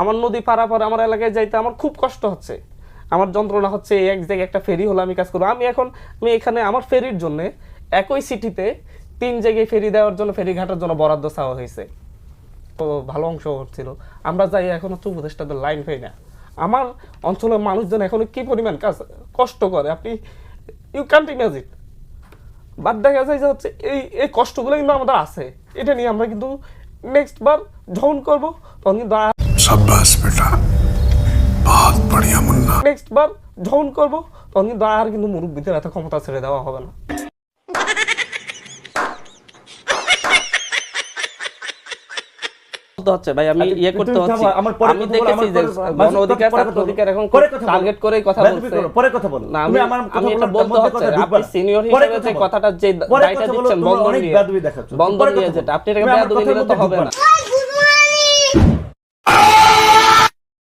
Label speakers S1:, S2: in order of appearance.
S1: আমার নদী পারাপার আমার এলাকায় যাইতে আমার খুব কষ্ট হচ্ছে। আমার যন্ত্রণা হচ্ছে এক জায়গায় একটা ফেরি হলে আমি কাজ করব। আমি এখন, আমি এখানে আমার ফেরির জন্য একই সিটিতে তিন জায়গায় ফেরি দেওয়ার জন্য, ফেরি ঘাটার জন্য বরাদ্দ চাওয়া হয়েছে। তো ভালো অংশ হচ্ছিল। আমরা যাই, এখন হচ্ছে উপদেষ্টাদের লাইন পাই না। আমার অঞ্চলের মানুষজন এখন কি পরিমাণ কাজ কষ্ট করে? আপনি ইউ ক্যান্ট ইমাজিন বাদ দেখা যায় যে হচ্ছে এই এই কষ্টগুলো কিন্তু আমাদের আছে। এটা নিয়ে আমরা কিন্তু নেক্সট বার যখন করব, তখন কিন্তু
S2: সাব্বাস বেটা। বহুত বড়িয়া মুন্না।
S1: নেক্সট বার তখন কিন্তু আর কিন্তু এত ক্ষমতা ছেড়ে দেওয়া হবে না। টার্গেট করেই এটা আপনি সিনিয়র কথাটা যে নিয়ে। যেটা আপনি
S3: এটাকে
S1: বেয়াদবি তো হবে
S3: না।